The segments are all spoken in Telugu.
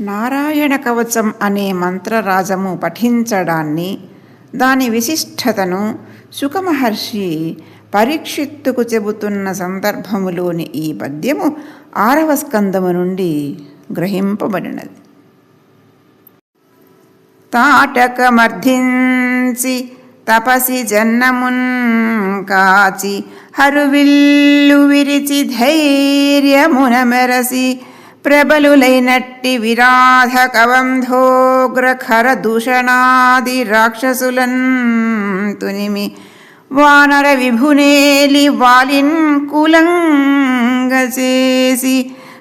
నారాయణ కవచం అనే మంత్రరాజము పఠించడాన్ని దాని విశిష్టతను సుఖమహర్షి పరీక్షిత్తుకు చెబుతున్న సందర్భములోని ఈ పద్యము ఆరవ స్కందము నుండి గ్రహింపబడినది. తాటకమర్ధించి తపసి జన్నమున్ కాచి హరువిల్లు విరిచి ధైర్యమున మెరసి ప్రబలులైనట్టి విరాధ కవంధోగ్రఖర దూషణాది రాక్షసులన్ తునిమి. వానర విభునేలి వాలిన్ కులంగచేసి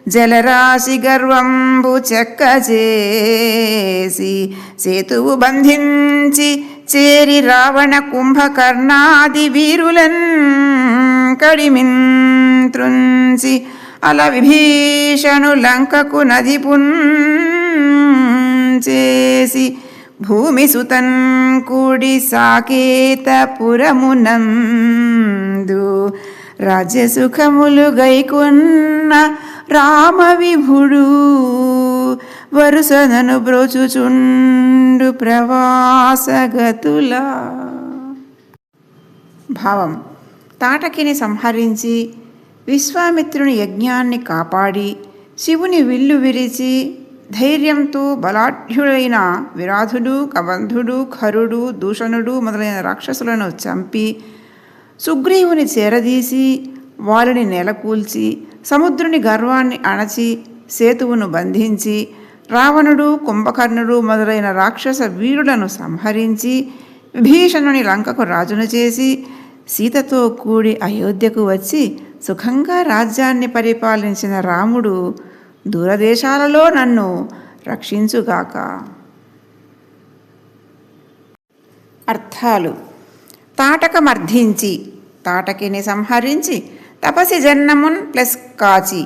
జలరాశి గర్వంబు చెక్కచేసి సేతువు బంధించి చేరి రావణ కుంభకర్ణాది వీరులన్ కడిమింత్రుంచి అల విభీషణు లంకకు నది చేసి భూమి సుతన్ కూడి సాకేతపురమునందు రాజ్యసుఖములు గైకొన్న రామ విభుడు వరుసనను బ్రోచుచుండు ప్రవాసగతుల. భావం తాటకిని సంహరించి విశ్వామిత్రుని యజ్ఞాన్ని కాపాడి శివుని విల్లు విరిచి ధైర్యంతో బలాఢ్యుడైన విరాధుడు కబంధుడు ఖరుడు దూషణుడు మొదలైన రాక్షసులను చంపి సుగ్రీవుని చేరదీసి వాళ్ళని నెలకూల్చి సముద్రుని గర్వాన్ని అణచి సేతువును బంధించి రావణుడు కుంభకర్ణుడు మొదలైన రాక్షస వీరులను సంహరించి విభీషణుని లంకకు రాజును చేసి సీతతో కూడి అయోధ్యకు వచ్చి సుఖంగా రాజ్యాన్ని పరిపాలించిన రాముడు దూరదేశాలలో నన్ను రక్షించుగాక. అర్థాలు. తాటకమర్ధించి తాటకిని సంహరించి తపసి జన్నమున్ ప్లస్ కాచి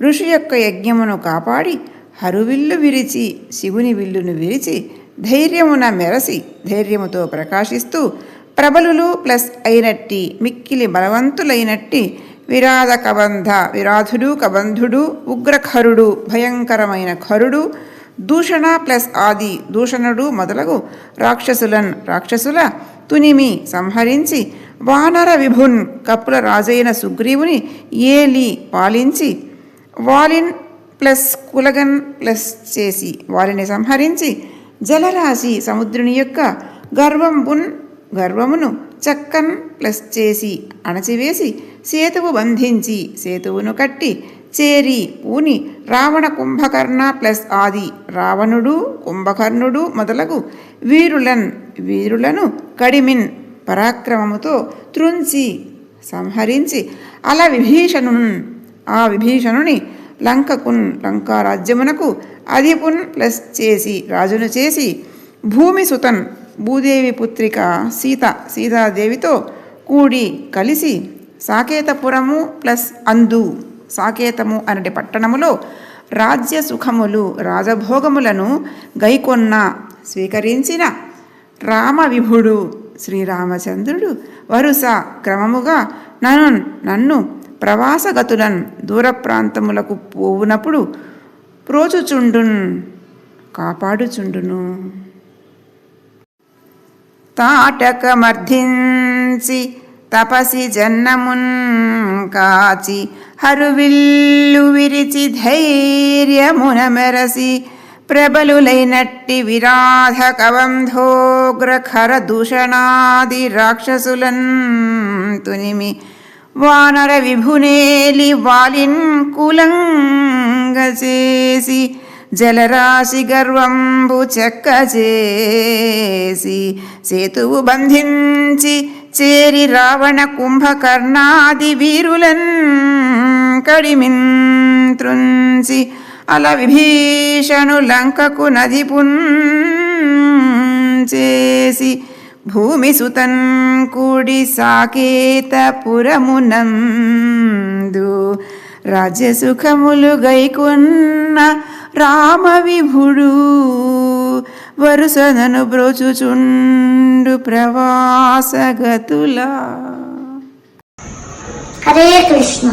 ఋషి యొక్క యజ్ఞమును కాపాడి హరువిల్లు విరిచి శివుని విల్లును విరిచి ధైర్యమున మెరసి ధైర్యముతో ప్రకాశిస్తూ ప్రబలులు ప్లస్ అయినట్టి మిక్కిలి బలవంతులైనట్టి విరాధ కబంధ విరాధుడు కబంధుడు ఉగ్రఖరుడు భయంకరమైన ఖరుడు దూషణ ప్లస్ ఆది దూషణుడు మొదలగు రాక్షసులన్ రాక్షసుల తునిమి సంహరించి వానర విభున్ కప్పుల రాజైన సుగ్రీవుని ఏలి పాలించి వాలిన్ ప్లస్ కులగన్ ప్లస్ చేసి వారిని సంహరించి జలరాశి సముద్రుని యొక్క గర్వంబున్ గర్వమును చక్కన్ ప్లస్ చేసి అణచివేసి సేతువు బంధించి సేతువును కట్టి చేరి పూని రావణ కుంభకర్ణ ప్లస్ ఆది రావణుడు కుంభకర్ణుడు మొదలగు వీరులన్ వీరులను కడిమిన్ పరాక్రమముతో త్రుంచి సంహరించి అల విభీషణున్ ఆ విభీషణుని లంకకున్ లంకారాజ్యమునకు అధిపున్ ప్లస్ చేసి రాజును చేసి భూమి సుతన్ భూదేవి పుత్రిక సీత సీతాదేవితో కూడి కలిసి సాకేతపురము ప్లస్ అందు. సాకేతము అనటి పట్టణములో రాజ్య సుఖములు రాజభోగములను గైకొన్న స్వీకరించిన రామవిభుడు శ్రీరామచంద్రుడు వరుస క్రమముగా నన్ను నన్ను ప్రవాసగతులన్ దూర ప్రాంతములకు పోవునప్పుడు ప్రోచుచుండున్ కాపాడుచుండును. తాటకమర్ధించి తపసి జన్నమున్ కాచి హరువిల్లు విరిచి ధైర్యమున మెరసి ప్రబలులైనట్టి విరాధ కవంధోగ్రఖర దూషణాది రాక్షసులన్ తునిమి వానర విభునేలి వాలిన్ కులంగచేసి జలరాశి గర్వంబు చెక్కచేసి సేతువు బంధించి చేరి రావణ కుంభకర్ణాది వీరులన్ కడిమింత్రుంచి అల విభీషణు లంకకు నది చేసి భూమి సుతన్ కూడి సాకేతపురమునందు రాజ్యసుఖములు గైకొన్న రామ విభుడు వరుసనను బ్రోచుచుండు ప్రవాసగతులా హరే కృష్ణ